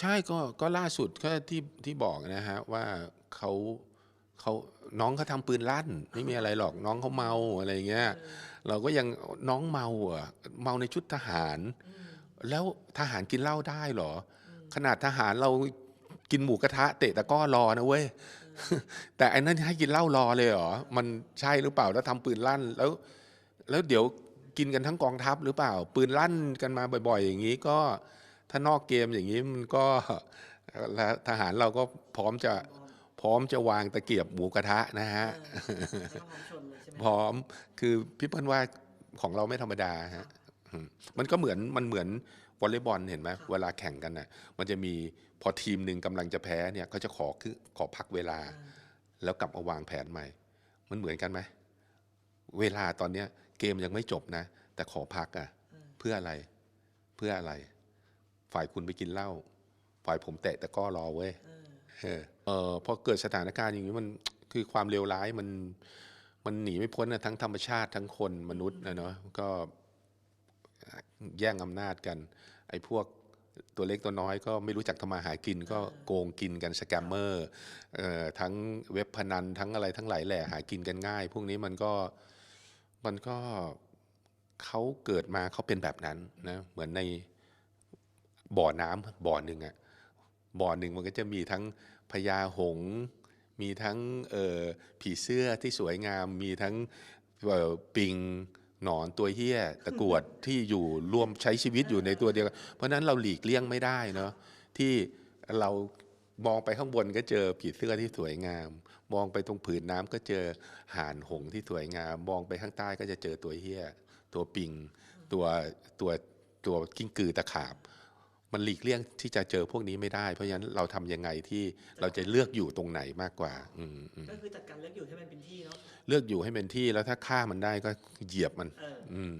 ใช่ก็ก็ล่าสุดก็ที่ที่บอกนะฮะว่าเขาเขาน้องเขาทำปืนลั่น ไม่มีอะไรหรอกน้องเขาเมาอะไรเงี้ยเราก็ยังน้องเมาอะเมาในชุดทหาร แล้วทหารกินเหล้าได้เหรอ ขนาดทหารเรากินหมูกระทะเตะตะก้อรอนะเว้ยแต่อันนั้นให้กินเหล้ารอเลยเหรอมันใช่หรือเปล่าแล้วทำปืนลั่นแล้ว แล้วเดี๋ยวกินกันทั้งกองทัพหรือเปล่า ปืนลั่นกันมาบ่อย ๆ อย่างนี้ก็ ถ้านอกเกมอย่างนี้มันก็แล้วทหารเราก็พร้อมจะพร้อมจะวางตะเกียบหมูกระทะนะฮะเออไม่ต้องพร้อมชนเลยใช่ไหมพร้อมคือพี่เปิ้ลว่าของเราไม่ธรรมดาฮะอืมมันก็เหมือนมันเหมือนวอลเลย์บอลเห็นไหมเวลาแข่งกันน่ะมันจะมีพอทีมหนึ่งกำลังจะแพ้เนี่ยเขาจะขอคือขอพักเวลา แล้วกลับมาวางแผนใหม่ มันเหมือนกันไหมเวลาตอนเนี้ยเกมยังไม่จบนะ แต่ขอพักอะเพื่ออะไรเพื่ออะไร ฝ่ายคุณไปกินเหล้าฝ่ายผมเตะตะกร้อรอเว้ยเออเออพอเกิดสถานการณ์อย่างนี้มันคือความเลวร้ายมันมันหนีไม่พ้นนะทั้งธรรมชาติทั้งคนมนุษย์นะเนาะก็แย่งอำนาจกัน ไอ้พวกตัวเล็กตัวน้อยก็ไม่รู้จักทำมาหากินก็โกงกินกันสแกมเมอร์เอ่อทั้งเว็บพนันทั้งอะไรทั้งหลายแหล่หากินกันง่าย พวกนี้มันก็มันก็เขาเกิดมาเขาเป็นแบบนั้นนะเหมือนใน บ่อน้ำบ่อหนึ่งอะบ่อหนึ่งมันก็จะมีทั้งพญาหง มีทั้งผีเสื้อที่สวยงาม มีทั้งปิงหนอนตัวเหี้ยตะกรวดที่อยู่ร่วมใช้ชีวิตอยู่ในตัวเดียวกันเพราะนั้นเราหลีกเลี่ยงไม่ได้เนาะที่เรามองไปข้างบนก็เจอผีเสื้อที่สวยงาม มองไปตรงผืนน้ำก็เจอห่านหงที่สวยงาม มองไปข้างใต้ก็จะเจอตัวเหี้ยตัวปิงตัวตัวตัวกิ้งกือตะขาบ มันหลีกเลี่ยงที่จะเจอพวกนี้ไม่ได้ เพราะฉะนั้นเราทำยังไงที่เราจะเลือกอยู่ตรงไหนมากกว่าอืมอืมก็คือจัดการเลือกอยู่ให้มันเป็นที่เนาะเลือกอยู่ให้เป็นที่แล้วถ้าฆ่ามันได้ก็เหยียบมันเอออืม